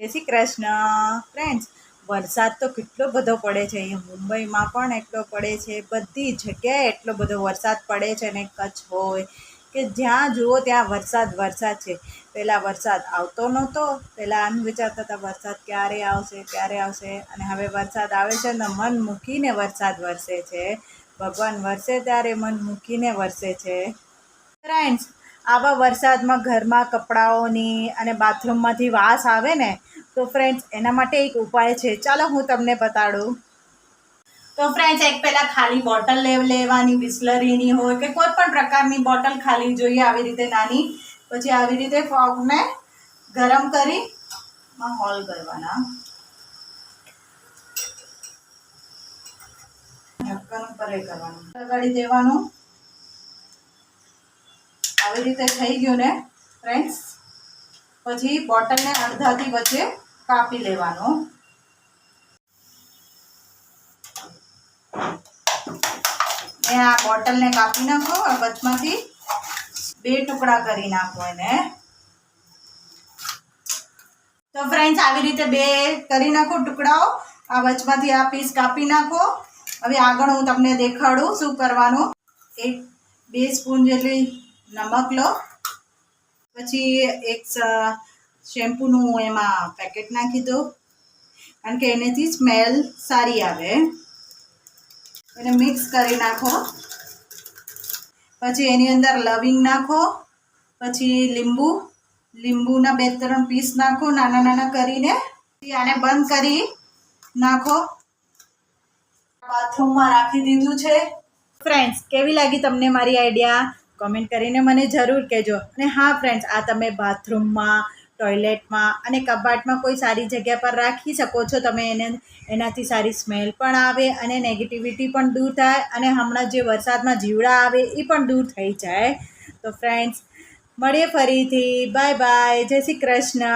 જય શ્રી કૃષ્ણ. ફ્રેન્ડ્સ વરસાદ તો કેટલો બધો પડે છે. અહીંયા મુંબઈમાં પણ એટલો પડે છે. બધી જગ્યાએ એટલો બધો વરસાદ પડે છે ને કચ્છ હોય કે જ્યાં જુઓ ત્યાં વરસાદ વરસાદ છે. પહેલાં વરસાદ આવતો નહોતો. પહેલાં આમ વિચારતા હતા, વરસાદ ક્યારે આવશે ક્યારે આવશે? અને હવે વરસાદ આવે છે ને મન મૂકીને વરસાદ વરસે છે. ભગવાન વરસે ત્યારે મન મૂકીને વરસે છે. ફ્રેન્ડ્સ આવા વરસાદમાં ઘરમાં કપડાઓની અને બાથરૂમમાંથી વાસ આવે ને, તો ફ્રેન્ડ્સ એના માટે એક ઉપાય છે. ચાલો હું તમને બતાડું. તો ફ્રેન્ડ્સ એક પહેલાં ખાલી બોટલ લેવાની, બિસ્લરીની હોય કે કોઈ પણ પ્રકારની બોટલ ખાલી જોઈએ આવી રીતે નાની. પછી આવી રીતે ફોગને ગરમ કરી હોલ કરવાના. ઢક્કન ઉપર કરવાનું. લગાડી દેવાનું. આવી રીતે થઈ ગયું ને ફ્રેન્ડ્સ પછી બોટલને અડધાથી વચ્ચે કાપી લેવાનો. ને આ બોટલને કાપી નાખો વચમાંથી બે ટુકડા કરી નાખો એને. તો ફ્રેન્ડ્સ આવી રીતે બે કરી નાખો ટુકડાઓ. આ વચમાંથી આ પીસ કાપી નાખો. હવે આગળ હું તમને દેખાડું શું કરવાનું. એક, બે સ્પૂન જેટલી નમક લો. પછી એક શેમ્પૂનું હું એમાં પેકેટ નાખી દો કારણ કે એનેથી સ્મેલ સારી આવે. એને મિક્સ કરી નાખો. પછી એની અંદર લવિંગ નાખો. પછી લીંબુ. લીંબુના બે ત્રણ પીસ નાખો, નાના નાના કરીને. આને બંધ કરી નાખો. બાથરૂમમાં રાખી દીધું છે. ફ્રેન્ડ્સ કેવી લાગી તમને મારી આઈડિયા કમેન્ટ કરીને મને જરૂર કહેજો. અને હા ફ્રેન્ડ્સ આ તમે બાથરૂમમાં ટોયલેટમાં અને કબાટમાં કોઈ સારી જગ્યા પર રાખી શકો છો. તમે એને, એનાથી સારી સ્મેલ પણ આવે અને નેગેટિવિટી પણ દૂર થાય અને હમણાં જે વરસાદમાં જીવડા આવે એ પણ દૂર થઈ જાય. તો ફ્રેન્ડ્સ મળીએ ફરીથી. બાય બાય જય શ્રી કૃષ્ણ.